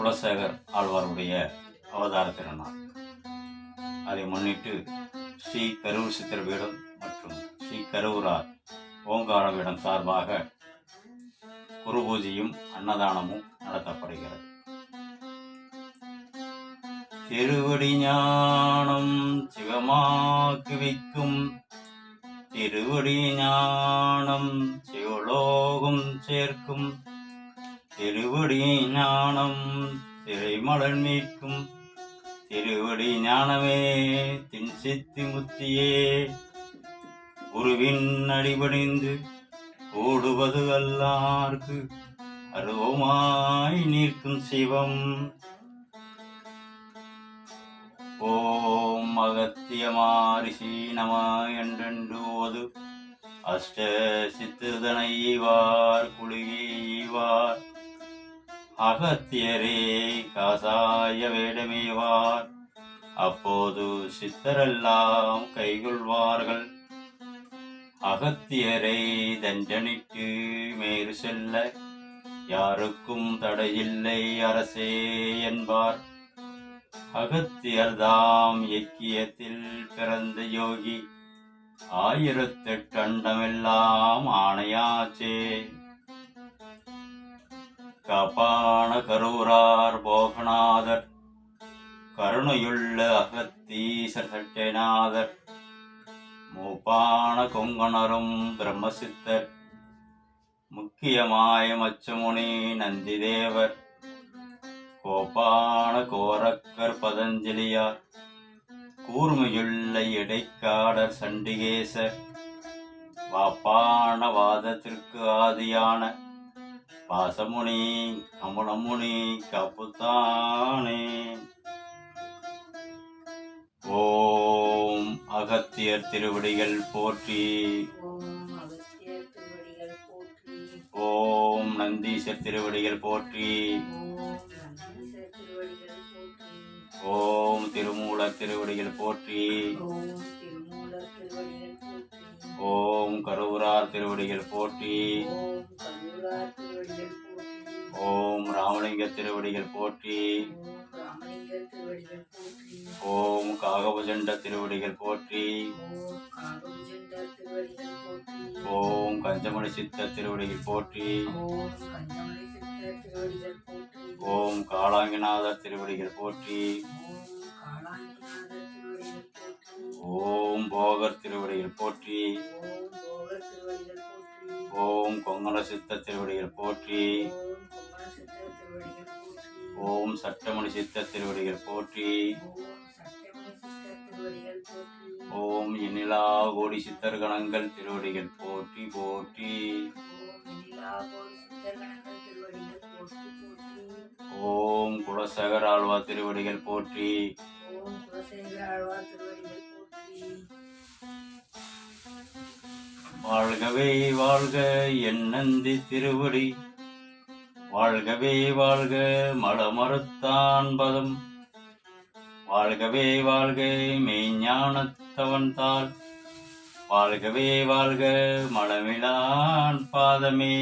குலசேகர் ஆழ்வாருடைய அவதார திருநாள் அதை முன்னிட்டு ஸ்ரீ கரூர் சித்திரபீடம் மற்றும் ஸ்ரீ கரூரார் ஓங்காரவீடம் சார்பாக குரு பூஜையும் அன்னதானமும் நடத்தப்படுகிறது. திருவடி ஞானம் சிவமாக்குவிக்கும் திருவடி ஞானம் சிவலோகம் சேர்க்கும் திருவடி ஞானம் திரைமலன் மீட்கும். திருவடி ஞானமே தின் சித்தி முத்தியே. குருவின் அடிபணிந்து கூடுவது அல்லார்க்கு அருவமாய் நிற்கும் சிவம். ஓம் அகத்தியமாரிஷி நம என்றென்றுவது அஷ்ட சித்துதனைவார் குளிகைவார் அகத்தியரே காசாய வேடமேவார். அப்போது சித்தரெல்லாம் கைகொள்வார்கள். அகத்தியரை தண்டனிட்டு மேறு செல்ல யாருக்கும் தடையில்லை அரசே என்பார். அகத்தியர்தாம் இயக்கியத்தில் பிறந்த யோகி ஆயிரத்தெட்டு அண்டமெல்லாம் ஆணையாச்சே. கபான கரூரார் போகநாதர் கருணையுள்ள அகத்தீசர் சட்டைநாதர் மூப்பான கொங்கணரும் பிரம்மசித்தர் முக்கியமாய மச்சமுனி நந்திதேவர் கோபான கோரக்கர் பதஞ்சலியார் கூர்மையுள்ள இடைக்காடர் சண்டிகேசர் வாப்பான வாதத்திற்கு ஆதியான பாசமுனி கமலமுனி கப்புத்தானே ஓம் அகத்தியர் திருவடிகள் போற்றி. ஓம் நந்தீசர் திருவடிகள் போற்றி. ஓம் நந்தீசர் திருவடிகள் போற்றி. ஓம் திருமூலர் திருவடிகள் போற்றி. ஓம் திருமூலர் திருவடிகள் போற்றி. ஓம் ராமலிங்க திருவடிகள் போற்றி. ஓம் காகபுஜண்ட திருவடிகள் போற்றி. ஓம் கஞ்சமணி சித்த திருவடிகள் போற்றி. ஓம் காளாங்கிநாதர் திருவடிகள் போற்றி. ஓம் போகர் திருவடிகள் போற்றி. ஓம் கொங்கண சித்த திருவடிகள் போற்றி. ஓம் சட்டமணி சித்த திருவடிகள் போற்றி. ஓம் சத்தியமணி எண்ணிலா கோடி சித்தர் கணங்கள் திருவடிகள் போற்றி போற்றி. ஓம் இனிலா ஆழ்வா திருவடிகள் போற்றி. ஓம் குலசேகர் ஆழ்வா திருவடிகள் வாழ்கவே வாழ்க என் நந்தி திருவடி. வாழ்கவே வாழ்க மலமறுத்தான் பதம். வாழ்கவே வாழ்க மெய்ஞானத்தவன்தால் வாழ்கவே வாழ்க மலமிலான் பாதமே.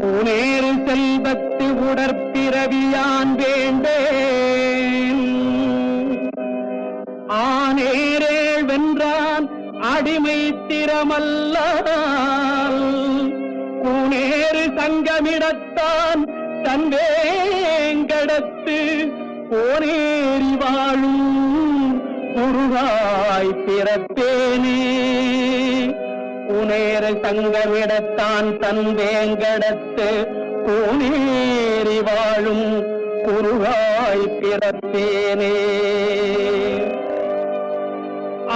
ஊனேறு செல்வத்து உடற்பிறவியான் வேண்டேன். ஆனேரே வென்றான் அடிமை திறமல்ல கூனேறு சங்கமிடத்தான் தன்வேங்கடத்து போனேறி வாழும் குருவாய் பிறப்பேனே புனேர தங்கமிடத்தான் தன் வேங்கடத்து பூனேறி வாழும் குருவாய் பிறப்பேனே.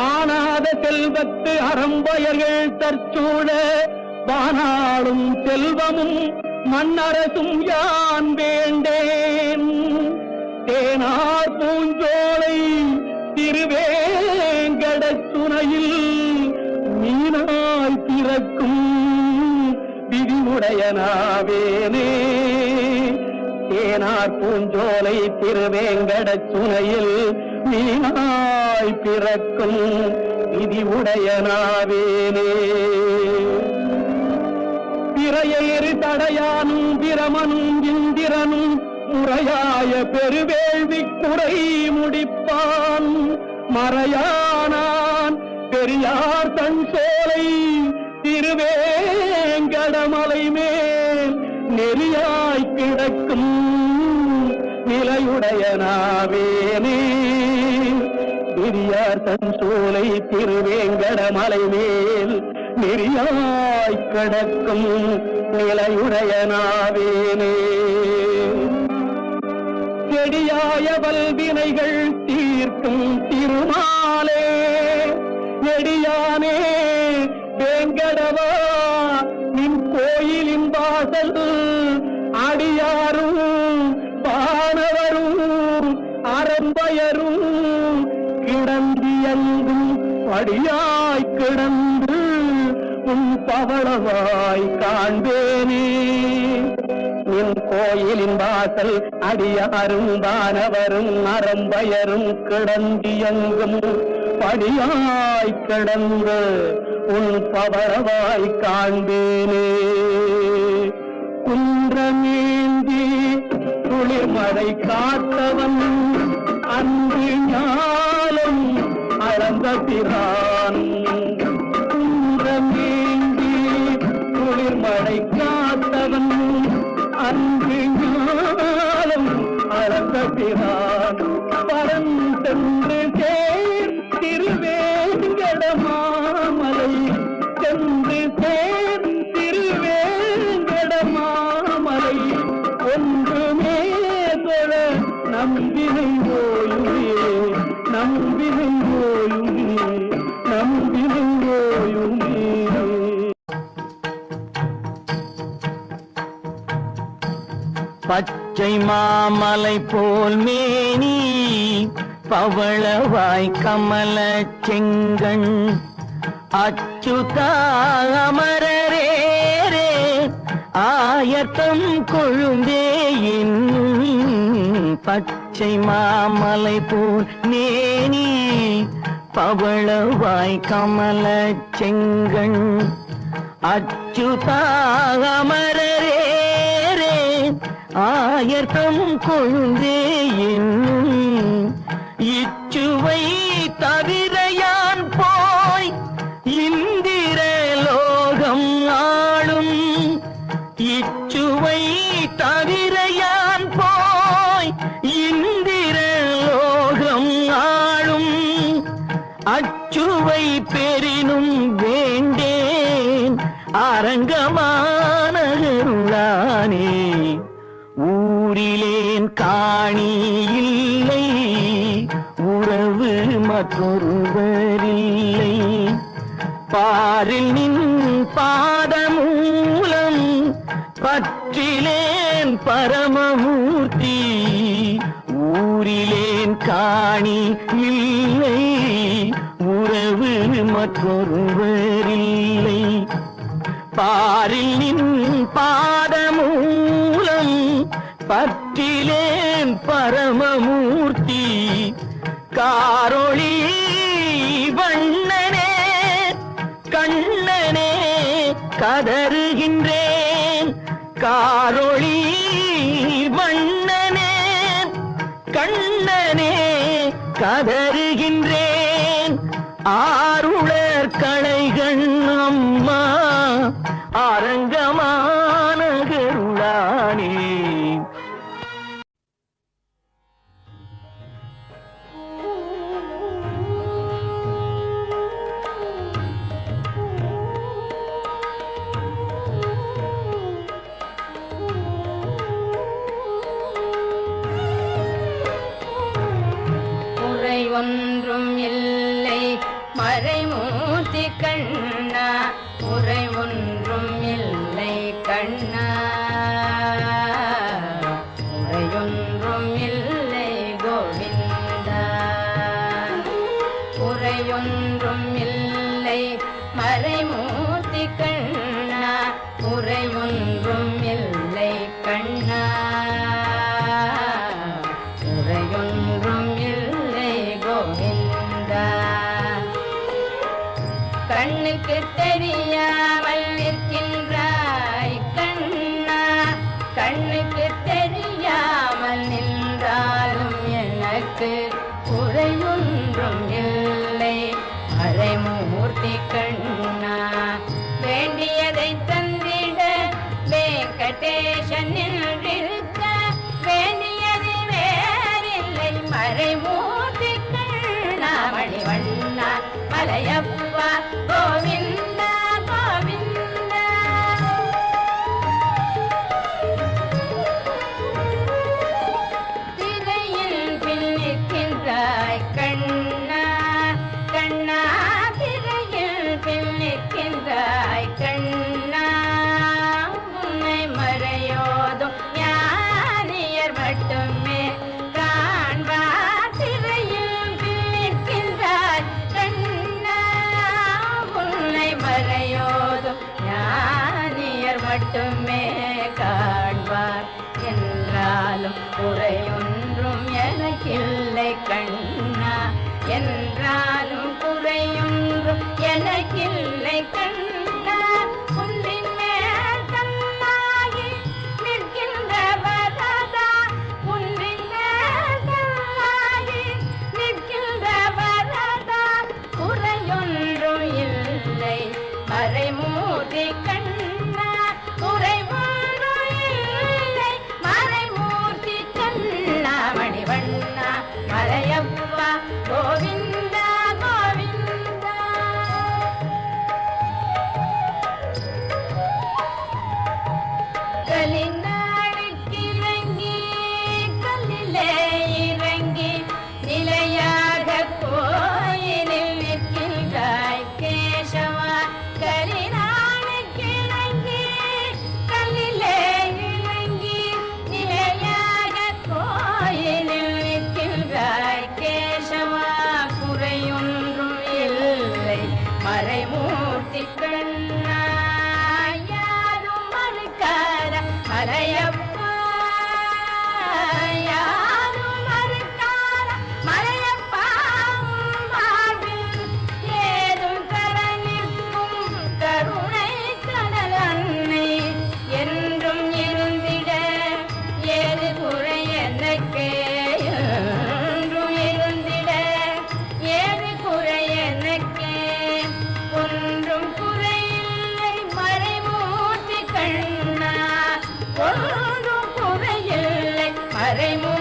ஆனாத செல்வத்து அறம்பயர்கள் தற்சூழ வானாளும் செல்வமும் மன்னரசும் யான் வேண்டேன். தேனார் பூஞ்சோலை திருவேங்கடச் சுனையில் மீனாய் பிறக்கும் விதிமுடையனாவேனே. தேனார் பூஞ்சோலை திருவேங்கட சுனையில் மீனாய் பிறக்கும் விதி பிறையேறு தடையானும் பிரமனும் இந்திரனும் முறையாய பெருவேள்வி குறை முடிப்பான். மறையானா பெரியார் தன் சோலை திருவேங்கடமலை மேல் நெறியாய் கிடக்கும் நிலையுடைய நாவேனே. பெரியார் தன் சோலை திருவேங்கடமலை மேல் நெறியாய் கிடக்கும் நிலையுடைய நாவேனே. செடியாய வல்வினைகள் தீர்க்கும் திருமாலே நெடியானே வேங்கடவா நின் கோயிலின் வாசல் அடியாரும் பானவரும் அறம்பயரும் கிடந்தியங்கும் படியாய் கிடந்து உன் பவளவாய் காண்பேனே. உன் கோயிலின் வாசல் அடியாரும் வானவரும் அறம்பயரும் கிடந்தியங்கும் படியாய் கடந்த உன் பவரவாய் காண்பேனே. குன்றமேந்தி குளிர்மறை காத்தவன் அந்த பச்சை மாமலை போல் மேனி பவளவாய் கமல செங்கண். அச்சுதா அமரரேரே ஆயத்தம் கொழுந்தே பச்சை மாமலை போல் மேனி பவளவாய் கமல செங்கண். அச்சுதா அமரரே ஆயர்தம் கொழுந்தே என்னும் இச்சுவை மற்றொருவரில்லை பாரில் நின் பாதமூலம் பற்றிலேன் பரமமூர்த்தி. ஊரிலேன் காணி இல்லை. உறவு மற்றொருவரில்லை. பாரில் நின் பாதமூலம் பற்றிலேன் பரமமூர்த்தி. காரொளி கதறுகின்றேன். காரொளி வண்ணனே கண்ணனே கதறுகின்றேன். ஆ மறைமு